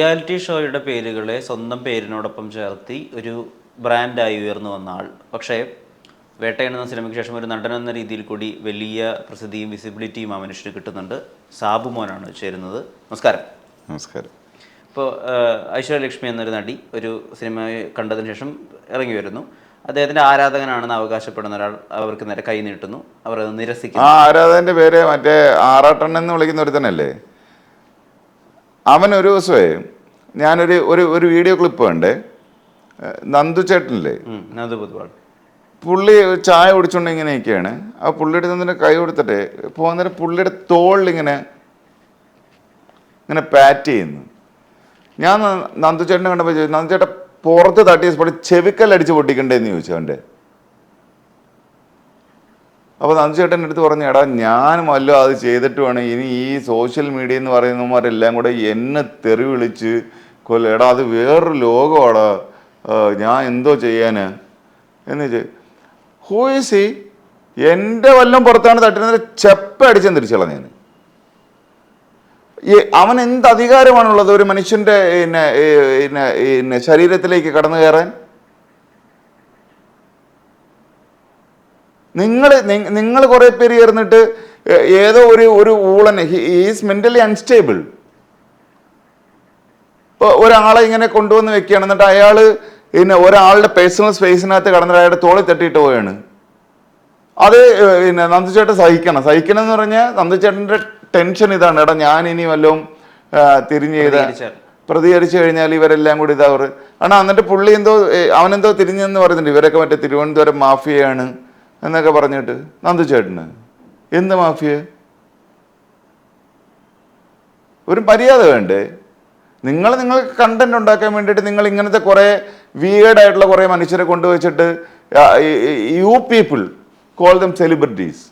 Reality ഷോയുടെ പേരുകളെ സ്വന്തം പേരിനോടൊപ്പം ചേർത്തി ഒരു ബ്രാൻഡായി ഉയർന്നു വന്ന ആൾ. പക്ഷേ വേട്ടയൻ എന്ന സിനിമയ്ക്ക് ശേഷം ഒരു നടൻ എന്ന രീതിയിൽ കൂടി വലിയ പ്രസിദ്ധിയും വിസിബിലിറ്റിയും ആ മനുഷ്യന് കിട്ടുന്നുണ്ട്. സാബു മോനാണ് ചേരുന്നത്. നമസ്കാരം. നമസ്കാരം. ഇപ്പോൾ ഐശ്വര്യലക്ഷ്മി എന്നൊരു നടി ഒരു സിനിമ കണ്ടതിന് ശേഷം ഇറങ്ങി വരുന്നു. അദ്ദേഹത്തിന്റെ ആരാധകനാണെന്ന് അവകാശപ്പെടുന്ന ഒരാൾ അവർക്ക് നേരെ കൈ നീട്ടുന്നു. അവർ അത് ആ നിരസിക്കുന്നു ആരാധകന്റെ പേര് മറ്റേ ആറാട്ടണ്ണൻ എന്ന് വിളിക്കുന്ന ഒരുത്തനല്ലേ? അവൻ ഒരു ദിവസമേ ഞാനൊരു ഒരു ഒരു വീഡിയോ ക്ലിപ്പ് കണ്ടേ നന്ദു ചേട്ടനില്ലേ? പുള്ളി ചായ കുടിച്ചോണ്ട് ഇങ്ങനെ നിൽക്കുകയാണ് ആ പുള്ളിയുടെ തന്നെ കൈ കൊടുത്തിട്ട് പോകുന്നേരം പുള്ളിയുടെ തോളിൽ ഇങ്ങനെ ഇങ്ങനെ പാറ്റ് ചെയ്യുന്നു. ഞാൻ നന്ദു ചേട്ടനെ കണ്ടപ്പോൾ ചോദിച്ചു നന്ദു ചേട്ടൻ പുറത്ത് തട്ടിയ സ്പോട്ട് ചെവിക്കല്ലടിച്ച് പൊട്ടിക്കണ്ടേന്ന് ചോദിച്ചു അവന്റെ. അപ്പോൾ നന്ദിച്ചേട്ടൻ എടുത്ത് പറഞ്ഞു എടാ ഞാൻ വല്ലോ അത് ചെയ്തിട്ട് വേണം. ഇനി ഈ സോഷ്യൽ മീഡിയ എന്ന് പറയുന്നവരെല്ലാം കൂടെ എന്നെ തെറി വിളിച്ച് കൊല്ല. എടാ അത് വേറൊരു ലോകമാണ് ഞാൻ എന്തോ ചെയ്യാന്? എന്ന് വെച്ച് ഹൂയിസി എന്റെ വല്ലം പുറത്താണ് തട്ടുന്നത് ചെപ്പ അടിച്ചെന്ന് തിരിച്ചുള്ള ഞാൻ ഈ അവൻ എന്ത് അധികാരമാണുള്ളത് ഒരു മനുഷ്യന്റെ പിന്നെ പിന്നെ ശരീരത്തിലേക്ക് കടന്നു കയറാൻ? നിങ്ങൾ നിങ്ങൾ കുറേ പേര് ചേർന്നിട്ട് ഏതോ ഒരു ഒരു ഊളൻ ഈസ് മെന്റലി അൺസ്റ്റേബിൾ ഇപ്പോൾ ഒരാളെ ഇങ്ങനെ കൊണ്ടുവന്ന് വെക്കുകയാണ് എന്നിട്ട് അയാൾ പിന്നെ ഒരാളുടെ പേഴ്സണൽ സ്പേസിനകത്ത് കടന്നിട്ട് അയാളുടെ തോളിൽ തട്ടിയിട്ട് പോവുകയാണ്. അത് പിന്നെ നന്ദുചേട്ടൻ സഹിക്കണം. സഹിക്കണം എന്ന് പറഞ്ഞാൽ നന്ദുചേട്ടന്റെ ടെൻഷൻ ഇതാണ്. എടാ ഞാൻ ഇനി വല്ലതും തിരിഞ്ഞ് ചെയ്ത. പ്രതികരിച്ചു കഴിഞ്ഞാൽ ഇവരെല്ലാം കൂടി ഇതാ അവർ ആണോ എന്നിട്ട് പുള്ളി എന്തോ അവനെന്തോ തിരിഞ്ഞെന്ന് പറയുന്നുണ്ട്. ഇവരൊക്കെ മറ്റേ തിരുവനന്തപുരം മാഫിയയാണ്. എന്നൊക്കെ പറഞ്ഞിട്ട് നന്ദുചേട്ടന്. എന്ത് മാഫിയ? ഒരു മര്യാദ വേണ്ടേ? നിങ്ങൾ നിങ്ങൾക്ക് കണ്ടന്റ് ഉണ്ടാക്കാൻ വേണ്ടിയിട്ട് നിങ്ങൾ ഇങ്ങനത്തെ കുറേ വിയേഡായിട്ടുള്ള കുറേ മനുഷ്യരെ കൊണ്ടുവച്ചിട്ട് you people call them celebrities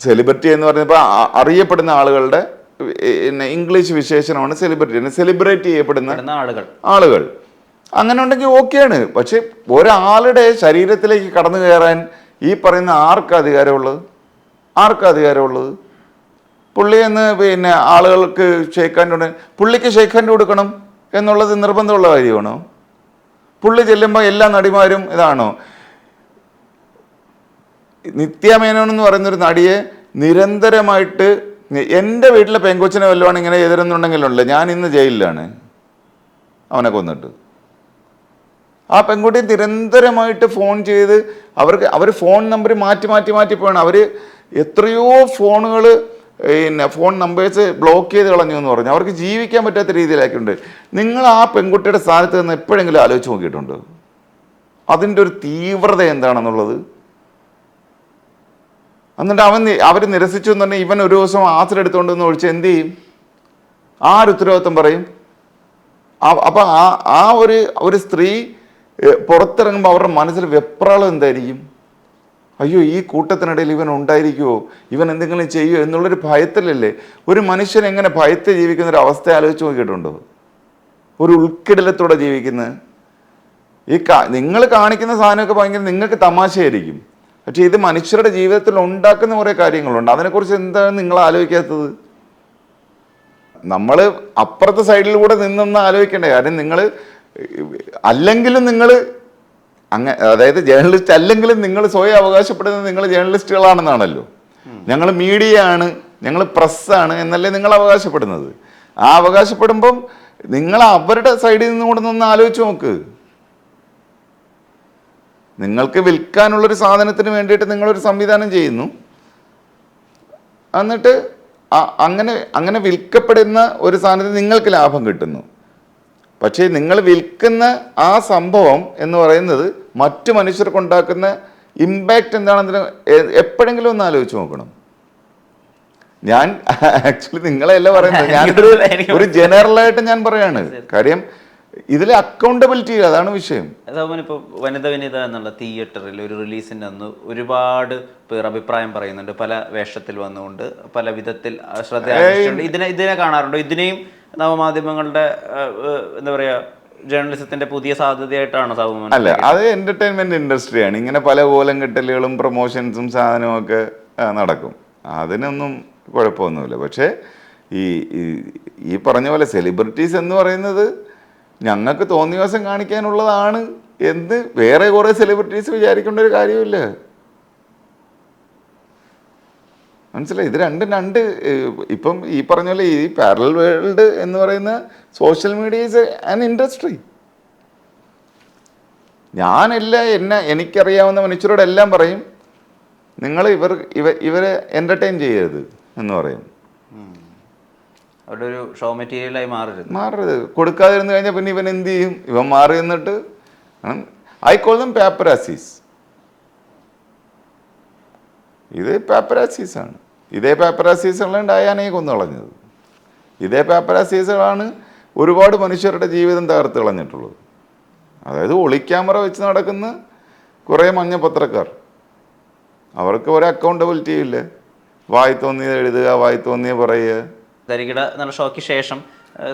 celebrity എന്ന് പറയുമ്പോൾ അറിയപ്പെടുന്ന ആളുകളുടെ ഇംഗ്ലീഷ് വിശേഷണമാണ് സെലിബ്രിറ്റി സെലിബ്രേറ്റ് ചെയ്യപ്പെടുന്ന ആളുകൾ. ആളുകൾ. അങ്ങനെ ഉണ്ടെങ്കിൽ ഓക്കെയാണ്. പക്ഷെ ഒരാളുടെ ശരീരത്തിലേക്ക് കടന്നു കയറാൻ ഈ പറയുന്ന ആർക്ക് അധികാരമുള്ളത്? ആർക്ക് അധികാരമുള്ളത്? പുള്ളി എന്ന് പിന്നെ ആളുകൾക്ക് ഷേഖാന്റെ ഹാൻഡ് പുള്ളിക്ക് ഷേഖാന്റെ കൊടുക്കണം എന്നുള്ളത് നിർബന്ധമുള്ള കാര്യമാണോ? പുള്ളി ചെല്ലുമ്പോൾ എല്ലാ നടിമാരും ഇതാണോ? നിത്യമേനോൻ എന്ന് പറയുന്നൊരു നടിയെ നിരന്തരമായിട്ട് എന്റെ വീട്ടിലെ പെങ്കൊച്ചിനെ വല്ലതുമാണ് ഇങ്ങനെ എതിരെന്നുണ്ടെങ്കിലുണ്ടല്ലോ. ഞാൻ ഇന്ന് ജയിലിലാണ്. അവനെ കൊന്നിട്ട്. ആ പെൺകുട്ടി നിരന്തരമായിട്ട് ഫോൺ ചെയ്ത് അവർക്ക് അവർ ഫോൺ നമ്പർ മാറ്റി മാറ്റി മാറ്റി പോവാണ്. അവർ എത്രയോ ഫോണുകൾ പിന്നെ ഫോൺ നമ്പേഴ്സ് ബ്ലോക്ക് ചെയ്ത് കളഞ്ഞു എന്ന് പറഞ്ഞു. അവർക്ക് ജീവിക്കാൻ പറ്റാത്ത രീതിയിലാക്കിയിട്ടുണ്ട്. നിങ്ങൾ ആ പെൺകുട്ടിയുടെ സ്ഥാനത്ത് നിന്ന് എപ്പോഴെങ്കിലും ആലോചിച്ച് നോക്കിയിട്ടുണ്ടോ? അതിന്റെ ഒരു തീവ്രത എന്താണെന്നുള്ളത്? എന്നിട്ട് അവൻ അവർ നിരസിച്ചു എന്ന് പറഞ്ഞാൽ ഇവൻ ഒരു ദിവസം ആസിഡ് എടുത്തുകൊണ്ടെന്ന് ഒഴിച്ച് എന്ത് ചെയ്യും? ആര് ഉത്തരവാദിത്വം പറയും? അപ്പം ആ ആ ഒരു ഒരു സ്ത്രീ പുറത്തിറങ്ങുമ്പോൾ അവരുടെ മനസ്സിൽ വെപ്രാളം എന്തായിരിക്കും? അയ്യോ ഈ കൂട്ടത്തിനിടയിൽ ഇവൻ ഉണ്ടായിരിക്കുമോ ഇവൻ എന്തെങ്കിലും ചെയ്യുമോ എന്നുള്ളൊരു ഭയത്തിലല്ലേ? ഒരു മനുഷ്യൻ എങ്ങനെ ഭയത്തെ ജീവിക്കുന്ന ഒരു അവസ്ഥ ആലോചിച്ച് നോക്കിയിട്ടുണ്ടോ? ഒരു ഉൾക്കിടലത്തോടെ ജീവിക്കുന്നത് ഈ നിങ്ങൾ കാണിക്കുന്ന സാധനമൊക്കെ ഭയങ്കര നിങ്ങൾക്ക് തമാശയായിരിക്കും. പക്ഷേ ഇത് മനുഷ്യരുടെ ജീവിതത്തിൽ ഉണ്ടാക്കുന്ന കുറേ കാര്യങ്ങളുണ്ട്. അതിനെക്കുറിച്ച് എന്താണ് നിങ്ങൾ ആലോചിക്കാത്തത്? നമ്മൾ അപ്പുറത്തെ സൈഡിലൂടെ നിന്നൊന്ന് ആലോചിക്കേണ്ട കാര്യം. നിങ്ങൾ അല്ലെങ്കിലും നിങ്ങൾ അങ്ങ അതായത് ജേർണലിസ്റ്റ് അല്ലെങ്കിലും നിങ്ങൾ സ്വയം അവകാശപ്പെടുന്നത് നിങ്ങൾ ജേർണലിസ്റ്റുകളാണെന്നാണല്ലോ ഞങ്ങൾ മീഡിയ ആണ് ഞങ്ങൾ പ്രസ്സാണ് എന്നല്ലേ നിങ്ങൾ അവകാശപ്പെടുന്നത്. ആ അവകാശപ്പെടുമ്പം നിങ്ങൾ അവരുടെ സൈഡിൽ നിന്നും കൂടെ നിന്ന് ആലോചിച്ച് നോക്ക്. നിങ്ങൾക്ക് വിൽക്കാനുള്ളൊരു സാധനത്തിന് വേണ്ടിയിട്ട് നിങ്ങളൊരു സംവിധാനം ചെയ്യുന്നു. എന്നിട്ട് അങ്ങനെ അങ്ങനെ വിൽക്കപ്പെടുന്ന ഒരു സാധനത്തിന് നിങ്ങൾക്ക് ലാഭം കിട്ടുന്നു. പക്ഷേ നിങ്ങൾ വിൽക്കുന്ന ആ സംഭവം എന്ന് പറയുന്നത് മറ്റു മനുഷ്യർക്കുണ്ടാക്കുന്ന ഇമ്പാക്റ്റ് എന്താണെന്ന് എപ്പോഴെങ്കിലും ഒന്ന് ആലോചിച്ച് നോക്കണം. ഞാൻ ആക്ച്വലി നിങ്ങളെയല്ല പറയുന്നത്. ഞാൻ ഒരു ജനറൽ ആയിട്ട് ഞാൻ പറയാണ്. കാര്യം ഇതിൽ അക്കൗണ്ടബിലിറ്റി അതാണ് വിഷയം. അതേപോലെ വനിത വനിത എന്നുള്ള തിയേറ്ററിൽ ഒരു റിലീസിന്റെ അന്ന് ഒരുപാട് പേർ അഭിപ്രായം പറയുന്നുണ്ട്. പല വേഷത്തിൽ വന്നുകൊണ്ട് പല വിധത്തിൽ ശ്രദ്ധ ഇതിനെ ഇതിനെ കാണാറുണ്ടോ? ഇതിനെയും നവമാധ്യമങ്ങളുടെ എന്താ പറയുക ജേർണലിസത്തിന്റെ പുതിയ സാധ്യതയായിട്ടാണ് സാബുമോൻ അല്ല അത് എന്റർടൈൻമെന്റ് ഇൻഡസ്ട്രിയാണ് ഇങ്ങനെ പല കോലം കെട്ടലുകളും പ്രൊമോഷൻസും സാധനവും ഒക്കെ നടക്കും. അതിനൊന്നും കുഴപ്പമൊന്നുമില്ല. പക്ഷേ ഈ- ഈ പറഞ്ഞ പോലെ സെലിബ്രിറ്റീസ് എന്ന് പറയുന്നത് ഞങ്ങൾക്ക് തോന്നിയ ദിവസം കാണിക്കാനുള്ളതാണ് എന്ത് വേറെ കുറേ സെലിബ്രിറ്റീസ് വിചാരിക്കേണ്ട ഒരു കാര്യമില്ല മനസ്സിലായി? ഇത് രണ്ടും രണ്ട് ഇപ്പം ഈ പറഞ്ഞ പോലെ ഈ പാരലൽ വേൾഡ് എന്ന് പറയുന്ന social media is an industry ഞാനല്ല എന്നെ എനിക്കറിയാവുന്ന മനുഷ്യരോടെല്ലാം പറയും നിങ്ങൾ ഇവർ ഇവ ഇവരെ എന്റർടൈൻ ചെയ്യരുത് എന്ന് പറയും. അവിടെ ഒരു ഷോ മെറ്റീരിയലായി മാറരുത്. മാറരുത്. കൊടുക്കാതിരുന്ന് കഴിഞ്ഞാൽ പിന്നെ ഇവൻ എന്ത് ചെയ്യും? ഇവൻ മാറി എന്നിട്ട് ഐ കോൾ ദം പേപ്പറാസീസ് ഇത് പേപ്പറാ സീസണാണ് ഇതേ പേപ്പറാസീസുകളാണ് ഡയാനയെ കൊന്നു കളഞ്ഞത്. ഇതേ സീസണാണ് ഒരുപാട് മനുഷ്യരുടെ ജീവിതം തകർത്ത് കളഞ്ഞിട്ടുള്ളത്. അതായത് ഒളിക്യാമറ വെച്ച് നടക്കുന്ന കുറേ മഞ്ഞ പത്രക്കാർ. അവർക്ക് ഒരു അക്കൗണ്ടബിലിറ്റി ഇല്ല. വായി തോന്നിയത് എഴുതുക വായി തോന്നിയ പറയുക. തരികിട എന്നുള്ള ഷോയ്ക്ക് ശേഷം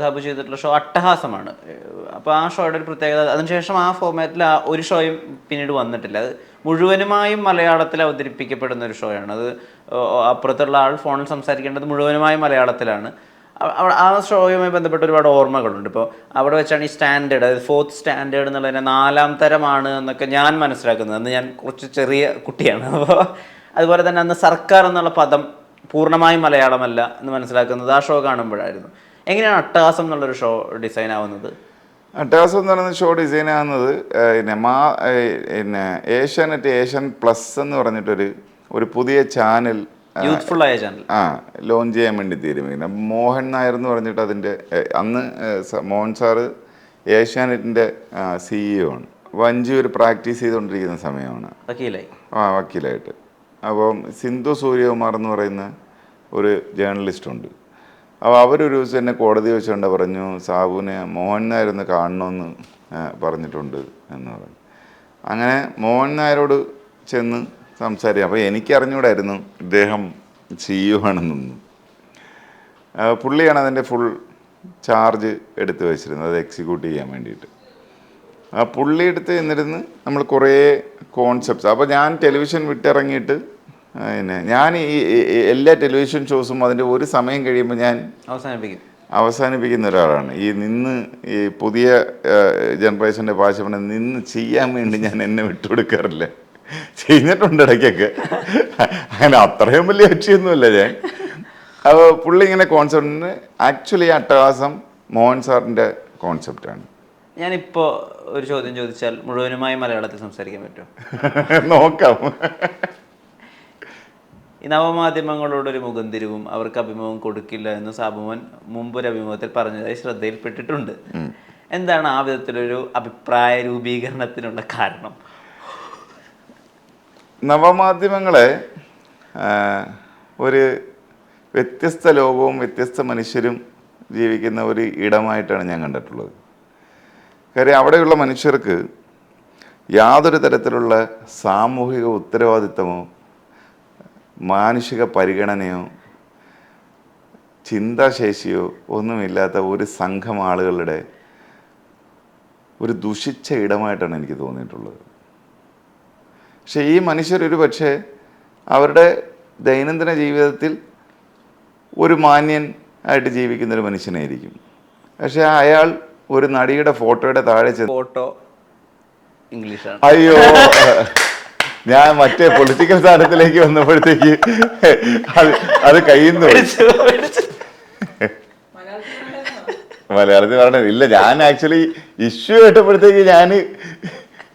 സാബു ചെയ്തിട്ടുള്ള ഷോ അട്ടഹാസമാണ്. അപ്പോൾ ആ ഷോയുടെ ഒരു പ്രത്യേകത അതിനുശേഷം ആ ഫോമാറ്റിൽ ആ ഒരു ഷോയും പിന്നീട് വന്നിട്ടില്ല. അത് മുഴുവനുമായും മലയാളത്തിൽ അവതരിപ്പിക്കപ്പെടുന്ന ഒരു ഷോയാണ്. അത് അപ്പുറത്തുള്ള ആൾ ഫോണിൽ സംസാരിക്കേണ്ടത് മുഴുവനുമായും മലയാളത്തിലാണ്. ആ ഷോയുമായി ബന്ധപ്പെട്ട ഒരുപാട് ഓർമ്മകളുണ്ട്. ഇപ്പോൾ അവിടെ വെച്ചാണ് ഈ സ്റ്റാൻഡേർഡ് അതായത് ഫോർത്ത് സ്റ്റാൻഡേർഡ് എന്നുള്ളതിനെ നാലാം തരമാണ് എന്നൊക്കെ ഞാൻ മനസ്സിലാക്കുന്നത്. അന്ന് ഞാൻ കുറച്ച് ചെറിയ കുട്ടിയാണ്. അപ്പോൾ അതുപോലെ തന്നെ അന്ന് സർക്കാർ എന്നുള്ള പദം പൂർണമായും മലയാളമല്ല എന്ന് മനസ്സിലാക്കുന്നത് ആ ഷോ കാണുമ്പോഴായിരുന്നു. എങ്ങനെയാണ് അട്ടഹാസം എന്നുള്ളൊരു ഷോ ഡിസൈൻ ആവുന്നത്? അട്ടാസം എന്ന് പറയുന്ന ഷോ ഡിസൈൻ ആവുന്നത് പിന്നെ മാ പിന്നെ ഏഷ്യാനെറ്റ് ഏഷ്യൻ പ്ലസ് എന്ന് പറഞ്ഞിട്ടൊരു ഒരു പുതിയ ചാനൽ യൂത്ത്ഫുൾ ആയ ചാനൽ ആ ലോഞ്ച് ചെയ്യാൻ വേണ്ടി തീരുമാനിക്കുന്നത്. മോഹൻ നായർ എന്ന് പറഞ്ഞിട്ട് അതിന്റെ അന്ന് മോഹൻ സാറ് ഏഷ്യാനെറ്റിന്റെ സിഇഒ ആണ്. വഞ്ചി ഒരു പ്രാക്ടീസ് ചെയ്തുകൊണ്ടിരിക്കുന്ന സമയമാണ്. വക്കീലായി. ആ വക്കീലായിട്ട്. അപ്പം സിന്ധു സൂര്യകുമാർ എന്ന് പറയുന്ന ഒരു ജേർണലിസ്റ്റ് ഉണ്ട്. അപ്പോൾ അവരൊരു ദിവസം എന്നെ കോടതി വെച്ചുകൊണ്ട് പറഞ്ഞു സാബുവിനെ മോഹൻ നായർ ഒന്ന് കാണണമെന്ന് പറഞ്ഞിട്ടുണ്ട് എന്ന് പറഞ്ഞു. അങ്ങനെ മോഹൻ നായരോട് ചെന്ന് സംസാരിക്കും അപ്പോൾ എനിക്കറിഞ്ഞൂടായിരുന്നു ഇദ്ദേഹം ചെയ്യുവാണെന്നൊന്നും. പുള്ളിയാണ് അതിന്റെ ഫുൾ ചാർജ് എടുത്ത് വെച്ചിരുന്നത് അത് എക്സിക്യൂട്ട് ചെയ്യാൻ വേണ്ടിയിട്ട്. ആ പുള്ളി എടുത്ത് എന്നിരുന്ന് നമ്മൾ കുറേ കോൺസെപ്റ്റ്സ്. അപ്പോൾ ഞാൻ ടെലിവിഷൻ വിട്ടിറങ്ങിയിട്ട് പിന്നെ ഞാൻ ഈ എല്ലാ ടെലിവിഷൻ ഷോസും അതിന്റെ ഒരു സമയം കഴിയുമ്പോൾ ഞാൻ അവസാനിപ്പിക്കും. അവസാനിപ്പിക്കുന്ന ഒരാളാണ്. ഈ നിന്ന് ഈ പുതിയ ജനറേഷന്റെ ഭാഷ നിന്ന് ചെയ്യാൻ വേണ്ടി ഞാൻ എന്നെ വിട്ടുകൊടുക്കാറില്ല. ചെയ്തിട്ടുണ്ട് ഇടയ്ക്കൊക്കെ. അങ്ങനെ അത്രയും വലിയ ലക്ഷ്യമൊന്നുമില്ല ഞാൻ. അപ്പോൾ പുള്ളി ഇങ്ങനെ കോൺസെപ്റ്റിന് ആക്ച്വലി അട്ടഹാസം മോഹൻ സാറിന്റെ കോൺസെപ്റ്റാണ് ഞാനിപ്പോൾ ഒരു ചോദ്യം ചോദിച്ചാൽ മുഴുവനുമായി മലയാളത്തിൽ സംസാരിക്കാൻ പറ്റുമോ? നോക്കാം. ഈ നവമാധ്യമങ്ങളോട് ഒരു മുഖം തിരിവും അവർക്ക് അഭിമുഖം കൊടുക്കില്ല എന്ന് സാബുമോൻ മുമ്പൊരു അഭിമുഖത്തിൽ പറഞ്ഞതായി ശ്രദ്ധയിൽപ്പെട്ടിട്ടുണ്ട്. എന്താണ് ആ വിധത്തിലൊരു അഭിപ്രായ രൂപീകരണത്തിനുള്ള കാരണം? നവമാധ്യമങ്ങളെ ഒരു വ്യത്യസ്ത ലോകവും വ്യത്യസ്ത മനുഷ്യരും ജീവിക്കുന്ന ഒരു ഇടമായിട്ടാണ് ഞാൻ കണ്ടിട്ടുള്ളത്. കാര്യം അവിടെയുള്ള മനുഷ്യർക്ക് യാതൊരു തരത്തിലുള്ള സാമൂഹിക ഉത്തരവാദിത്തമോ മാനുഷിക പരിഗണനയോ ചിന്താശേഷിയോ ഒന്നുമില്ലാത്ത ഒരു സംഘം ആളുകളുടെ ഒരു ദുഷിച്ച ഇടമായിട്ടാണ് എനിക്ക് തോന്നിയിട്ടുള്ളത്. പക്ഷേ ഈ മനുഷ്യർ ഒരു പക്ഷേ അവരുടെ ദൈനംദിന ജീവിതത്തിൽ ഒരു മാന്യൻ ആയിട്ട് ജീവിക്കുന്ന ഒരു മനുഷ്യനായിരിക്കും. പക്ഷെ അയാൾ ഒരു നടിയുടെ ഫോട്ടോയുടെ താഴെ ചെന്ന് ഫോട്ടോ ഇംഗ്ലീഷാണ്. അയ്യോ. ഞാൻ മറ്റേ പൊളിറ്റിക്കൽ സ്ഥാനത്തിലേക്ക് വന്നപ്പോഴത്തേക്ക് അത് അത് കയ്യിൽ നിന്ന് മലയാളത്തിൽ പറഞ്ഞത് ഇല്ല ഞാൻ ആക്ച്വലി ഇഷ്യൂ കേട്ടപ്പോഴത്തേക്ക് ഞാൻ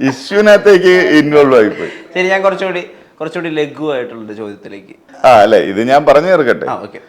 ഇഷ്യൂനകത്തേക്ക് ഇൻവോൾവ് ആയിപ്പോയി. ശരി ഞാൻ കുറച്ചുകൂടി കുറച്ചുകൂടി ലഘുവായിട്ടുള്ള ചോദ്യത്തിലേക്ക്. ആ അല്ലെ ഇത് ഞാൻ പറഞ്ഞു തീർക്കട്ടെ. ഓക്കെ.